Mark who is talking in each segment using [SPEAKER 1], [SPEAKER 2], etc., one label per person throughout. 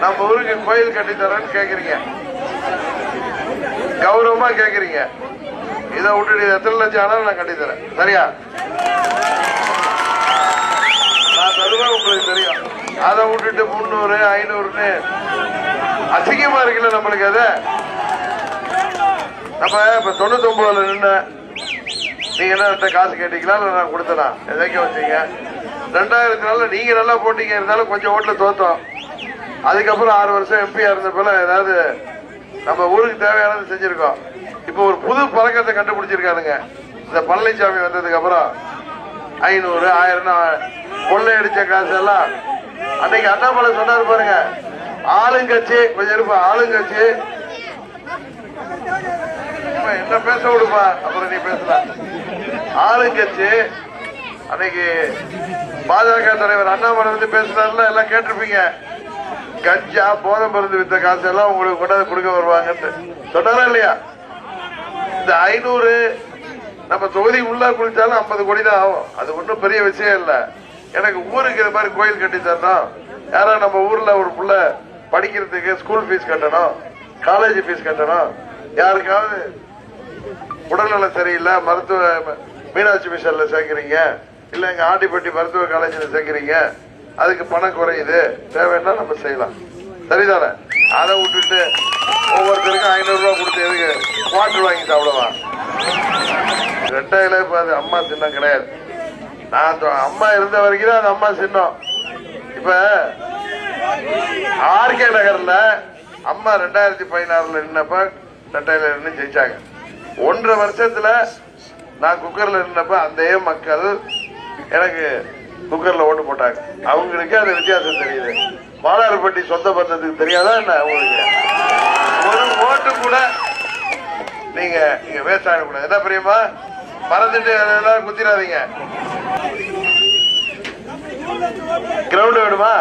[SPEAKER 1] நம்ம ஊருக்கு கோயில் கட்டி தரேன்னு கேக்குறீங்க. கௌரவமா கேக்குறீங்க. இதை விட்டுட்டு எத்தனை லட்சம் ஆனாலும் நான் கட்டி தரேன். சரியா? நான் தருவேன் உங்களுக்கு தெரியும். அதை விட்டுட்டு முந்நூறு ஐநூறுன்னு அசிங்கமா இருக்குல்ல நம்மளுக்கு அது? நம்ம இப்ப தொண்ணூத்தி ஒன்பதுல நின்று நீங்க என்ன காசு கேட்டீங்களா? இல்ல நான் கொடுத்தனா எதைக்க வச்சீங்க. ரெண்டாயிரத்தி நாளில் நீங்க நல்லா போட்டீங்க. இருந்தாலும் கொஞ்சம் ஓட்டுல தோத்தோம். அதுக்கப்புறம் ஆறு வருஷம் எம்பியா இருந்தப்பல ஏதாவது நம்ம ஊருக்கு தேவையானது செஞ்சிருக்கோம். இப்போ ஒரு புது பழக்கத்தை கண்டுபிடிச்சிருக்கானுங்க. இந்த பழனிசாமி வந்ததுக்கு அப்புறம் ஐநூறு ஆயிரம் கொள்ளையடிச்ச காசு எல்லாம் அன்னைக்கு அண்ணாமலை சொன்னாரு பாருங்க. ஆளுங்கட்சி கொஞ்சம் இருப்பா ஆளுங்கட்சி. என்ன பேச விடுப்பா? அப்புறம் நீ பேசலாம். ஆளுங்கட்சி அன்னைக்கு பாஜக தலைவர் அண்ணாமலை வந்து பேசுறாருல எல்லாம் கேட்டிருப்பீங்க. கஞ்சா போதை மருந்து வித்த காசு எல்லாம் உங்களுக்கு கொண்டாந்து கொடுக்க வருவாங்கன்னு சொன்னாரா இல்லையா? இந்த ஐநூறு நம்ம தொகுதி உள்ள குளிச்சாலும் ஐம்பது கோடி தான் ஆகும். அது ஒன்றும் பெரிய விஷயம் இல்லை. எனக்கு ஊருக்கு இது மாதிரி கோயில் கட்டி தரணும். யாரா நம்ம ஊர்ல ஒரு புள்ள படிக்கிறதுக்கு ஸ்கூல் ஃபீஸ் கட்டணும் காலேஜ் ஃபீஸ் கட்டணும். யாருக்காவது உடல்நலம் சரியில்லை மருத்துவ மீனாட்சி மிஷன்ல சேர்க்கிறீங்க. இல்ல எங்க ஆண்டிப்பட்டி மருத்துவ காலேஜில் சேர்க்கிறீங்க. அதுக்கு பணம் குறையுது. தேவைன்னா நம்ம செய்யலாம். சரிதானே? அதை விட்டுட்டு ஒவ்வொருத்தருக்கும் ஐநூறு கொடுத்து எதுக்கு குவார்டர் வாங்கி சாப்பிடவா? ரெட்டையில இப்போ அது அம்மா சின்னம் கிடையாது. நான் அம்மா இருந்த வரைக்கும் தான் அது அம்மா சின்னம். இப்ப ஆர்கே நகர்ல அம்மா ரெண்டாயிரத்தி பதினாறுல நின்னப்ப ரெட்டையில நின்று ஜெயிச்சாங்க. ஒன்றரை வருஷத்துல நான் குக்கர்ல நின்னப்ப அந்த மக்கள் எனக்கு குக்கர்ல ஓட்டு போட்டாங்க அவங்களுக்கு அந்த வித்தியாசம் தெரியுது. மாலாறுபட்டி சொந்த பந்தத்துக்கு தெரியாதா என்ன அவங்களுக்கு ஒரு ஓட்டு கூட நீங்க நீங்க வேஸ்ட் ஆகக்கூடாது. என்ன பிரியமா மறந்துட்டு அதெல்லாம் குத்திராதீங்க கிரவுண்ட் வேணுமா?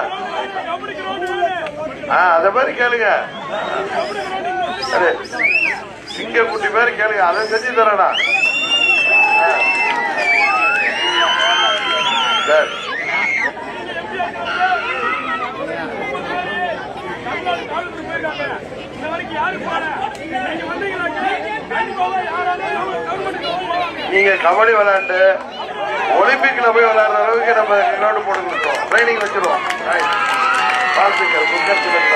[SPEAKER 1] ஆ அத மாதிரி கேளுங்க. சரி சிங்க குட்டி மாதிரி கேளுங்க. அதை செஞ்சு தரேனா நீங்க கபடி விளையாண்டு ஒலிம்பிக்ல போய் விளையாடுற அளவுக்கு நம்ம கிரவுண்ட் போட்டு கொடுத்தோம். ட்ரைனிங் வச்சிருவோம். Right. வாழ்த்துக்கள். குக்கர் சிலர்